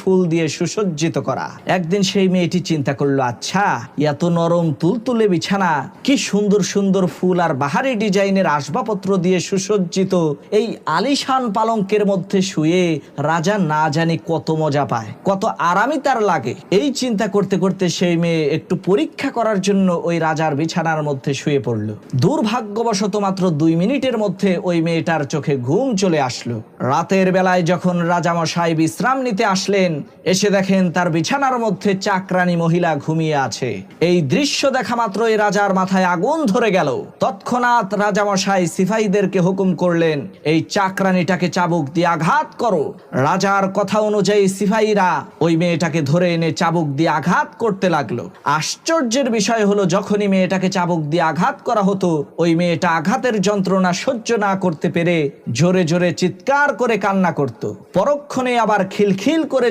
ফুল দিয়ে সুসজ্জিত করা। একদিন সেই মেয়েটি চিন্তা করল আচ্ছা এত নরম তুলতুলে বিছানা, কি সুন্দর সুন্দর ফুল আর বাহারি ডিজাইনের আসবাবপত্র দিয়ে সুসজ্জিত। এই আলিশান পালঙ্কের মধ্যে শুয়ে রাজা না জানি কত মজা পায়, কত আরামই তার লাগে। এই চিন্তা করতে করতে সেই মেয়ে একটু পরীক্ষা করার জন্য ওই রাজার বিছানার মধ্যে শুয়ে পড়ল। দুর্ভাগ্যবশত মাত্র দুই মিনিটের মধ্যে ওই মেয়েটার চোখে ঘুম চলে আসলো। রাতের বেলায় যখন রাজামশাই বিশ্রাম নিতে আসলেন এসে দেখেন তার বিছানার মধ্যে চাকরানি মহিলা ঘুমিয়ে আছে। এই দৃশ্য দেখা মাত্রই রাজার মাথায় আগুন ধরে গেল। তৎক্ষণাৎ রাজামশাই সিপাহীদেরকে হুকুম করলেন, এই চাকরানিটাকে চাবুক দিয়ে আঘাত করো। রাজার কথা অনুযায়ী সিপাহীরা ওই মেয়েটাকে ধরে এনে চাবুক দিয়ে আঘাত করতে লাগল। আশ্চর্যের বিষয় হলো, যখনই মেয়েটাকে চাবুক দিয়ে আঘাত করা হতো, ওই মেয়েটা আঘাতের যন্ত্রণা সহ্য না করতে পেরে জোরে জোরে চিৎকার করে কান্না করত। পরক্ষণে আবার খিলখিল করে